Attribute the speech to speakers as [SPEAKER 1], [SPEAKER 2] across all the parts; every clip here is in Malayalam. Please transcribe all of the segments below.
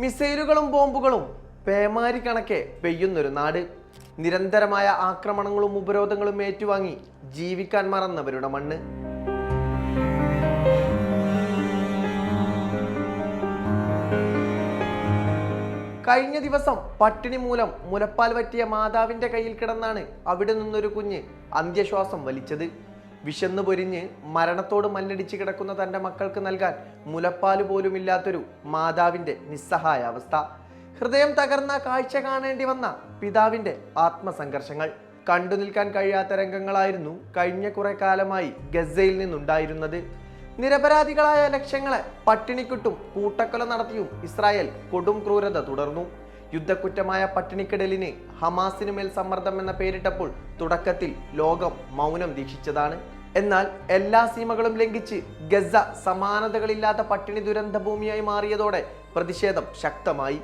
[SPEAKER 1] മിസൈലുകളും ബോംബുകളും പേമാരി കണക്കെ പെയ്യുന്നൊരു നാട്. നിരന്തരമായ ആക്രമണങ്ങളും ഉപരോധങ്ങളും ഏറ്റുവാങ്ങി ജീവിക്കാൻ മറന്നവരുടെ മണ്ണ്. കഴിഞ്ഞ ദിവസം പട്ടിണി മൂലം മുലപ്പാൽ പറ്റിയ മാതാവിന്റെ കയ്യിൽ കിടന്നാണ് അവിടെ നിന്നൊരു കുഞ്ഞ് അന്ത്യശ്വാസം വലിച്ചത്. വിശന്നു പൊരിഞ്ഞ് മരണത്തോട് മല്ലടിച്ച് കിടക്കുന്ന തന്റെ മക്കൾക്ക് നൽകാൻ മുലപ്പാൽ പോലുമില്ലാത്തൊരു മാതാവിന്റെ നിസ്സഹായ അവസ്ഥ. ഹൃദയം തകർന്ന കാഴ്ച കാണേണ്ടി വന്ന പിതാവിന്റെ ആത്മസംഘർഷങ്ങൾ. കണ്ടു നിൽക്കാൻ കഴിയാത്ത രംഗങ്ങളായിരുന്നു കഴിഞ്ഞ കുറെ കാലമായി ഗസയിൽ നിന്നുണ്ടായിരുന്നത്. നിരപരാധികളായ ലക്ഷ്യങ്ങളെ പട്ടിണിക്കിട്ടും കൂട്ടക്കൊല നടത്തിയും ഇസ്രായേൽ കൊടും ക്രൂരത തുടർന്നു. യുദ്ധക്കുറ്റമായ പട്ടിണിക്കിടലിന് ഹമാസിനു മേൽ സമ്മർദ്ദം എന്ന പേരിട്ടപ്പോൾ തുടക്കത്തിൽ ലോകം മൗനം ദീക്ഷിച്ചതാണ്. എന്നാൽ എല്ലാ സീമകളും ലംഘിച്ച് ഗസ സമാനതകളില്ലാത്ത പട്ടിണി ദുരന്ത ഭൂമിയായി മാറിയതോടെ പ്രതിഷേധം ശക്തമായി.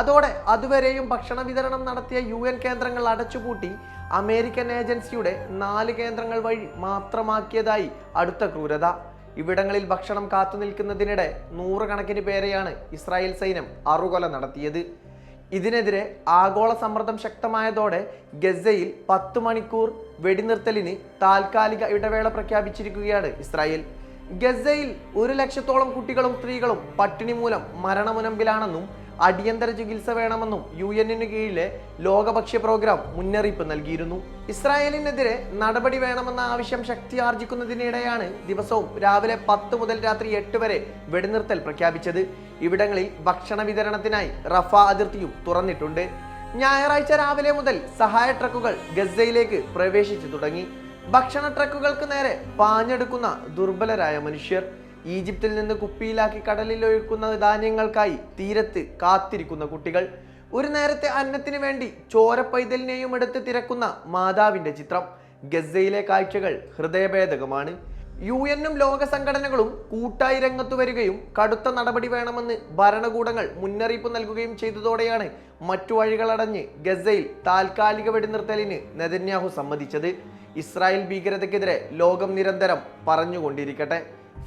[SPEAKER 1] അതോടെ അതുവരെയും ഭക്ഷണ വിതരണം നടത്തിയ യു എൻ കേന്ദ്രങ്ങൾ അടച്ചുപൂട്ടി അമേരിക്കൻ ഏജൻസിയുടെ നാല് കേന്ദ്രങ്ങൾ വഴി മാത്രമാക്കിയതായി അടുത്ത ക്രൂരത. ഇവിടങ്ങളിൽ ഭക്ഷണം കാത്തു നിൽക്കുന്നതിനിടെ നൂറുകണക്കിന് പേരെയാണ് ഇസ്രായേൽ സൈന്യം അറുകൊല നടത്തിയത്. ഇതിനെതിരെ ആഗോള സമ്മർദ്ദം ശക്തമായതോടെ ഗസയിൽ പത്ത് മണിക്കൂർ വെടിനിർത്തലിന് താൽക്കാലിക ഇടവേള പ്രഖ്യാപിച്ചിരിക്കുകയാണ് ഇസ്രായേൽ. ഗസയിൽ ഒരു ലക്ഷത്തോളം കുട്ടികളും സ്ത്രീകളും പട്ടിണി മൂലം മരണമുനമ്പിലാണെന്നും അടിയന്തര ചികിത്സ വേണമെന്നും യു എന്നിനു കീഴിലെ ലോകഭക്ഷ്യ പ്രോഗ്രാം മുന്നറിയിപ്പ് നൽകിയിരുന്നു. ഇസ്രായേലിനെതിരെ നടപടി വേണമെന്ന ആവശ്യം ശക്തി ആർജിക്കുന്നതിനിടെയാണ് ദിവസവും രാവിലെ പത്ത് മുതൽ രാത്രി എട്ട് വരെ വെടിനിർത്തൽ പ്രഖ്യാപിച്ചത്. ഇവിടങ്ങളിൽ ഭക്ഷണ വിതരണത്തിനായി റഫ അതിർത്തിയും തുറന്നിട്ടുണ്ട്. ഞായറാഴ്ച രാവിലെ മുതൽ സഹായ ട്രക്കുകൾ ഗസയിലേക്ക് പ്രവേശിച്ചു തുടങ്ങി. ഭക്ഷണ ട്രക്കുകൾക്ക് നേരെ പാഞ്ഞെടുക്കുന്ന ദുർബലരായ മനുഷ്യർ. ഈജിപ്തിൽ നിന്ന് കുപ്പിയിലാക്കി കടലിൽ ഒഴുക്കുന്ന ധാന്യങ്ങൾക്കായി തീരത്ത് കാത്തിരിക്കുന്ന കുട്ടികൾ. ഒരു നേരത്തെ അന്നത്തിനു വേണ്ടി ചോരപ്പൈതലിനെയും എടുത്ത് തിരക്കുന്ന മാതാവിന്റെ ചിത്രം. ഗസയിലെ കാഴ്ചകൾ ഹൃദയഭേദകമാണ്. യു എന്നും ലോക സംഘടനകളും കൂട്ടായി രംഗത്തു വരികയും കടുത്ത നടപടി വേണമെന്ന് ഭരണകൂടങ്ങൾ മുന്നറിയിപ്പ് നൽകുകയും ചെയ്തതോടെയാണ് മറ്റു വഴികളടഞ്ഞ് ഗസയിൽ താൽക്കാലിക വെടിനിർത്തലിന് നെതന്യാഹു സമ്മതിച്ചത്. ഇസ്രായേൽ ഭീകരതയ്ക്കെതിരെ ലോകം നിരന്തരം പറഞ്ഞുകൊണ്ടിരിക്കട്ടെ.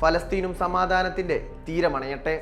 [SPEAKER 1] ഫലസ്തീനും സമാധാനത്തിന്റെ തീരമണയട്ടെ.